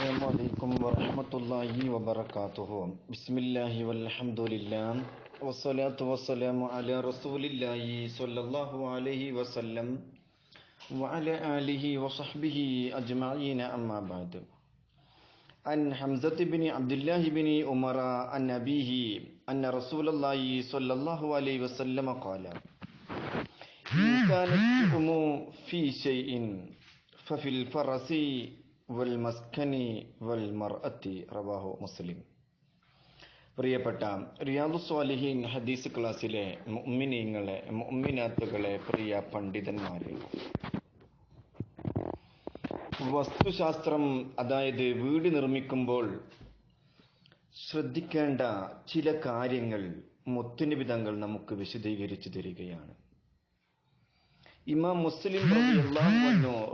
السلام عليكم ورحمة الله وبركاته. بسم الله والحمد لله والصلاة والسلام على رسول الله صلى الله عليه وسلم وعلى آله وصحبه أجمعين. أما بعد عن حمزة بن عبد الله بن عمر عن أبيه أن رسول الله صلى الله عليه وسلم قال إن كان الشؤم في شيء ففي الفرس വൽ മസ്കനി വൽ മുസ്ലിം. പ്രിയപ്പെട്ട റിയാദു സ്വാലിഹീൻ ഹദീസ് ക്ലാസ്സിലെ മുഅ്മിനീങ്ങളെ മുമ്മിനാത്തുകളെ പ്രിയ പണ്ഡിതന്മാരെ. വസ്തുശാസ്ത്രം അതായത് വീട് നിർമ്മിക്കുമ്പോൾ ശ്രദ്ധിക്കേണ്ട ചില കാര്യങ്ങൾ മുത്തുനിബിതങ്ങൾ നമുക്ക് വിശദീകരിച്ചു തരികയാണ്. ഇമാം മുസ്ലിം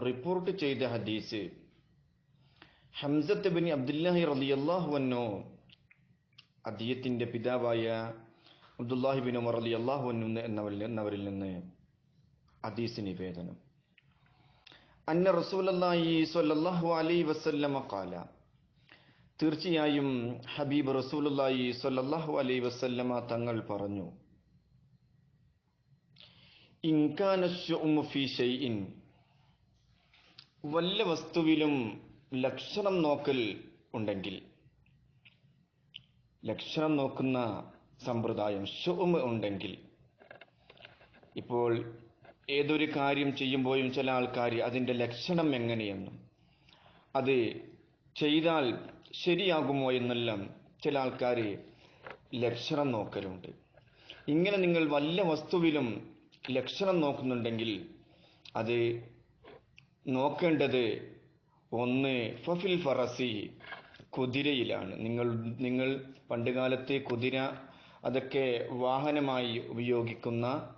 റിപ്പോർട്ട് ചെയ്ത ഹദീസ് ഹംസത്ത് ബിൻ അബ്ദുല്ലാഹി റളിയല്ലാഹു അൻഹു അദ്ദേഹത്തിന്റെ പിതാവായ അബ്ദുല്ലാഹി ബിൻ ഉമർ അലി അള്ളാഹു അൻഹു എന്നവരിൽ എന്നവരിൽ നിന്ന് അദീസ് നിവേദനം. അന്ന റസൂലി സ്വല്ലല്ലാഹു അലൈഹി വസല്ലമ കാല തീർച്ചയായും ഹബീബ് റസൂലുള്ളാഹി സ്വല്ലല്ലാഹു അലൈ വസല്ലമ തങ്ങൾ പറഞ്ഞു ഇൻകാന വല്ല വസ്തുവിലും ലക്ഷണം നോക്കൽ ഉണ്ടെങ്കിൽ ലക്ഷണം നോക്കുന്ന സമ്പ്രദായം ശുഭം ഉണ്ടെങ്കിൽ ഇപ്പോൾ ഏതൊരു കാര്യം ചെയ്യുമ്പോഴും ചില ആൾക്കാർ അതിന്റെ ലക്ഷണം എങ്ങനെയെന്നും അത് ചെയ്താൽ ശരിയാകുമോ എന്നെല്ലാം ചില ആൾക്കാർ ലക്ഷണം നോക്കലുണ്ട്. ഇങ്ങനെ നിങ്ങൾ വല്ല വസ്തുവിലും ലക്ഷണം നോക്കുന്നുണ്ടെങ്കിൽ അത് നോക്കേണ്ടത് ഒന്ന് ഫഫിൽ ഫറസി കുതിരയിലാണ്. നിങ്ങൾ നിങ്ങൾ പണ്ടുകാലത്തെ കുതിര അതൊക്കെ വാഹനമായി ഉപയോഗിക്കുന്ന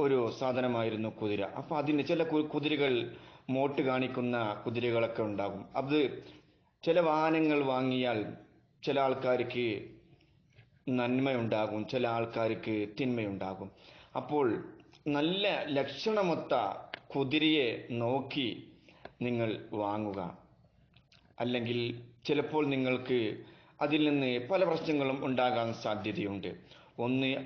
ഒരു സാധനമായിരുന്നു കുതിര. അപ്പോൾ അതിന് ചില കുതിരകൾ മോട്ട് കാണിക്കുന്ന കുതിരകളൊക്കെ ഉണ്ടാകും. അത് ചില വാഹനങ്ങൾ വാങ്ങിയാൽ ചില ആൾക്കാർക്ക് നന്മയുണ്ടാകും ചില ആൾക്കാർക്ക് തിന്മയുണ്ടാകും. അപ്പോൾ നല്ല ലക്ഷണമൊത്ത കുതിരയെ നോക്കി നിങ്ങൾ വാങ്ങുക. അല്ലെങ്കിൽ ചിലപ്പോൾ നിങ്ങൾക്ക് അതിൽ നിന്ന് പല പ്രശ്നങ്ങളും ഉണ്ടാകാൻ സാധ്യതയുണ്ട്. ഒന്ന്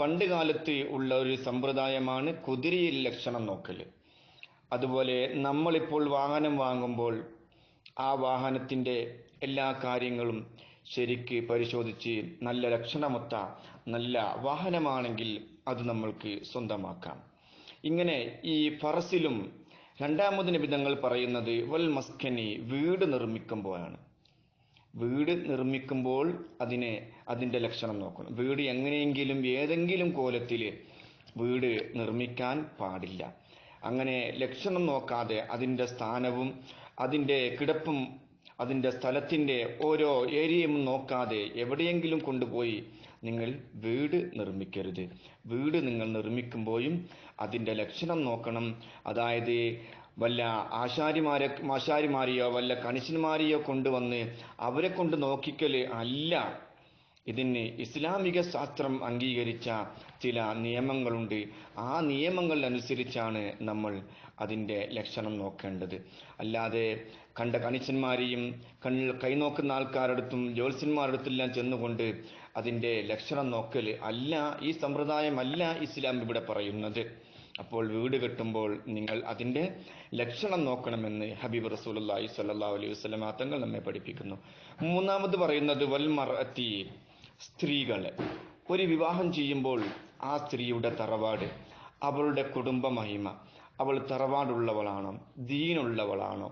പണ്ട് കാലത്ത് ഉള്ള ഒരു സമ്പ്രദായമാണ് കുതിരയിൽ ലക്ഷണം നോക്കൽ. അതുപോലെ നമ്മളിപ്പോൾ വാഹനം വാങ്ങുമ്പോൾ ആ വാഹനത്തിന്റെ എല്ലാ കാര്യങ്ങളും ശരിക്ക് പരിശോധിച്ച് നല്ല ലക്ഷണമൊത്ത നല്ല വാഹനമാണെങ്കിൽ അത് നമ്മൾക്ക് സ്വന്തമാക്കാം. ഇങ്ങനെ ഈ ഫറസിലും രണ്ടാമത് നിബിധങ്ങൾ പറയുന്നത് വൽ മസ്കനി വീട് നിർമ്മിക്കുമ്പോഴാണ്. വീട് നിർമ്മിക്കുമ്പോൾ അതിനെ അതിന്റെ ലക്ഷണം നോക്കണം. വീട് എങ്ങനെയെങ്കിലും ഏതെങ്കിലും കോലത്തിൽ വീട് നിർമ്മിക്കാൻ പാടില്ല. അങ്ങനെ ലക്ഷണം നോക്കാതെ അതിന്റെ സ്ഥാനവും അതിന്റെ കിടപ്പും അതിന്റെ സ്ഥലത്തിന്റെ ഓരോ ഏരിയയും നോക്കാതെ എവിടെയെങ്കിലും കൊണ്ടുപോയി നിങ്ങൾ വീട് നിർമ്മിക്കരുത്. വീട് നിങ്ങൾ നിർമ്മിക്കുമ്പോഴും അതിന്റെ ലക്ഷണം നോക്കണം. അതായത് വല്ല ആശാരിമാരെ ആശാരിമാരെയോ വല്ല കണിശന്മാരെയോ കൊണ്ടുവന്ന് അവരെ കൊണ്ട് നോക്കിക്കൽ അല്ല. ഇതിന് ഇസ്ലാമിക ശാസ്ത്രം അംഗീകരിച്ച ചില നിയമങ്ങളുണ്ട്. ആ നിയമങ്ങൾ അനുസരിച്ചാണ് നമ്മൾ അതിന്റെ ലക്ഷണം നോക്കേണ്ടത്. അല്ലാതെ കണ്ട കണിച്ചന്മാരെയും കണ്ണിൽ കൈനോക്കുന്ന ആൾക്കാരടുത്തും ജ്യോത്സ്യന്മാരടുത്തെല്ലാം ചെന്നുകൊണ്ട് അതിന്റെ ലക്ഷണം നോക്കൽ അല്ല ഈ സമ്പ്രദായമല്ല ഇസ്ലാം ഇവിടെ പറയുന്നത്. അപ്പോൾ വീട് കെട്ടുമ്പോൾ നിങ്ങൾ അതിന്റെ ലക്ഷണം നോക്കണമെന്ന് ഹബീബ് റസൂലി സല്ലാ അലൈഹി വസ്ലമ തങ്ങൾ നമ്മെ പഠിപ്പിക്കുന്നു. മൂന്നാമത് പറയുന്നത് വൽമറത്തി സ്ത്രീകളെ. ഒരു വിവാഹം ചെയ്യുമ്പോൾ ആ സ്ത്രീയുടെ തറവാട് അവളുടെ കുടുംബ മഹിമ അവൾ തറവാടുള്ളവളാണോ ദീനുള്ളവളാണോ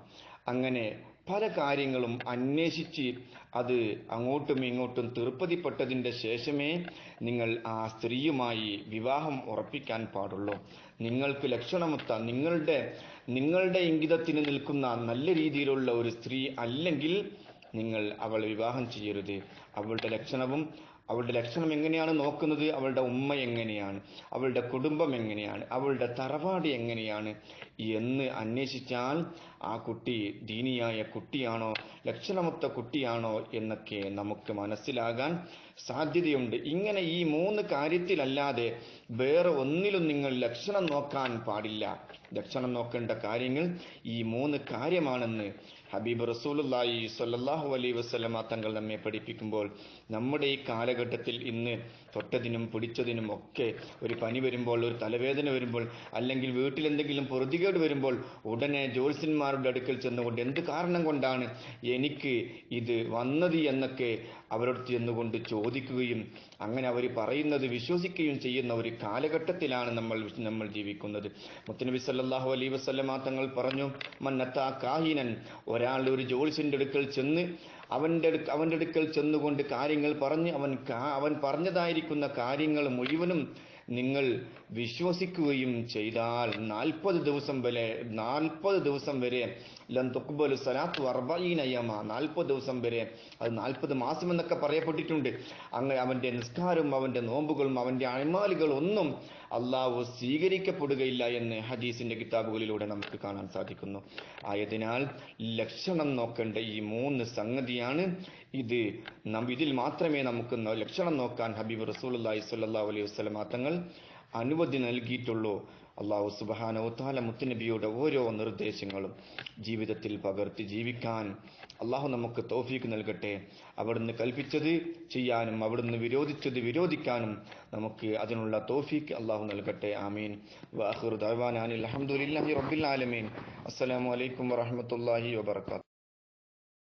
അങ്ങനെ പല കാര്യങ്ങളും അന്വേഷിച്ച് അത് അങ്ങോട്ടും ഇങ്ങോട്ടും തീർപ്പതിപ്പെട്ടതിന്റെ ശേഷമേ നിങ്ങൾ ആ സ്ത്രീയുമായി വിവാഹം ഉറപ്പിക്കാൻ പാടുള്ളൂ. നിങ്ങൾക്ക് ലക്ഷണമൊത്ത നിങ്ങളുടെ നിങ്ങളുടെ ഇംഗിതത്തിന് നിൽക്കുന്ന നല്ല രീതിയിലുള്ള ഒരു സ്ത്രീ അല്ലെങ്കിൽ നിങ്ങൾ അവളെ വിവാഹം ചെയ്യരുത്. അവളുടെ ലക്ഷണവും അവളുടെ ലക്ഷണം എങ്ങനെയാണ് നോക്കുന്നത്? അവളുടെ ഉമ്മ എങ്ങനെയാണ്? അവളുടെ കുടുംബം എങ്ങനെയാണ്? അവളുടെ തറവാട് എങ്ങനെയാണ്? എന്ന് അന്വേഷിച്ചാൽ ആ കുട്ടി ദീനിയായ കുട്ടിയാണോ? ലക്ഷണമൊത്ത കുട്ടിയാണോ? എന്നൊക്കെ നമുക്ക് മനസ്സിലാകാൻ സാധ്യതയുണ്ട്. ഇങ്ങനെ ഈ മൂന്ന് കാര്യത്തിലല്ലാതെ വേറെ ഒന്നിലും നിങ്ങൾ ലക്ഷണം നോക്കാൻ പാടില്ല. ലക്ഷണം നോക്കേണ്ട കാര്യങ്ങൾ ഈ മൂന്ന് കാര്യമാണെന്ന് ഹബീബ് റസൂലുള്ളാഹി സല്ലാഹു അലൈഹി വസ്ലമ തങ്ങൾ നമ്മെ പഠിപ്പിക്കുമ്പോൾ നമ്മുടെ ഈ കാലഘട്ടത്തിൽ ഇന്ന് തൊട്ടതിനും പിടിച്ചതിനും ഒക്കെ ഒരു പനി വരുമ്പോൾ ഒരു തലവേദന വരുമ്പോൾ അല്ലെങ്കിൽ വീട്ടിൽ എന്തെങ്കിലും പൊറുതികേട് വരുമ്പോൾ ഉടനെ ജ്യോത്സ്യന്മാരുടെ അടുക്കൽ ചെന്നുകൊണ്ട് എന്ത് കാരണം കൊണ്ടാണ് എനിക്ക് ഇത് വന്നത് എന്നൊക്കെ അവരോട് ചെന്നുകൊണ്ട് ചോദിക്കുകയും അങ്ങനെ അവർ പറയുന്നത് വിശ്വസിക്കുകയും ചെയ്യുന്ന ഒരു കാലഘട്ടത്തിലാണ് നമ്മൾ നമ്മൾ ജീവിക്കുന്നത്. മുത്തനബി സല്ലാഹു അലൈ വസ്ലമ തങ്ങൾ പറഞ്ഞു മന്നത്താ കാഹിനൻ ഒരാൾ ഒരു ജോലിസിന്റെ അടുക്കൽ ചെന്ന് അവന്റെ അവന്റെ അടുക്കൽ ചെന്നുകൊണ്ട് കാര്യങ്ങൾ പറഞ്ഞ് അവൻ അവൻ പറഞ്ഞതായിരിക്കുന്ന കാര്യങ്ങൾ മുഴുവനും നിങ്ങൾ വിശ്വസിക്കുകയും ചെയ്താൽ നാൽപ്പത് ദിവസം വരെ നാൽപ്പത് ദിവസം വരെ ലൻ സലാത്ത് വർബീനയമ നാൽപ്പത് ദിവസം വരെ അത് നാൽപ്പത് മാസം എന്നൊക്കെ പറയപ്പെട്ടിട്ടുണ്ട്. അങ്ങനെ അവന്റെ നിസ്കാരവും അവന്റെ നോമ്പുകളും അവന്റെ അഴിമാലുകളും ഒന്നും അള്ളാഹു സ്വീകരിക്കപ്പെടുകയില്ല എന്ന് ഹദീസിന്റെ കിതാബുകളിലൂടെ നമുക്ക് കാണാൻ സാധിക്കുന്നു. ആയതിനാൽ ലക്ഷണം നോക്കേണ്ട ഈ മൂന്ന് സംഗതിയാണ് ഇത്. ഇതിൽ മാത്രമേ നമുക്ക് ലക്ഷണം നോക്കാൻ ഹബീബ് റസൂൽ റസൂലുള്ളാഹി സ്വല്ലാ അലൈഹി വസ്ലമാ തങ്ങൾ അനുമതി നൽകിയിട്ടുള്ളൂ. അള്ളാഹു സുബാനവുത്താല മുത്തുനബിയുടെ ഓരോ നിർദ്ദേശങ്ങളും ജീവിതത്തിൽ പകർത്തി ജീവിക്കാൻ അള്ളാഹു നമുക്ക് തോഫീക്ക് നൽകട്ടെ. അവിടുന്ന് കൽപ്പിച്ചത് ചെയ്യാനും അവിടുന്ന് വിരോധിച്ചത് വിരോധിക്കാനും നമുക്ക് അതിനുള്ള തോഫീക്ക് അള്ളാഹു നൽകട്ടെ. ആമീൻ. വാഹുർ ദർവാനാൻ അലഹമുല്ലാഹി റബിൻ ആലമീൻ. അസ്സലാമു അലൈക്കും വറഹ്മത്തുള്ളാഹി വബറകാതുഹു.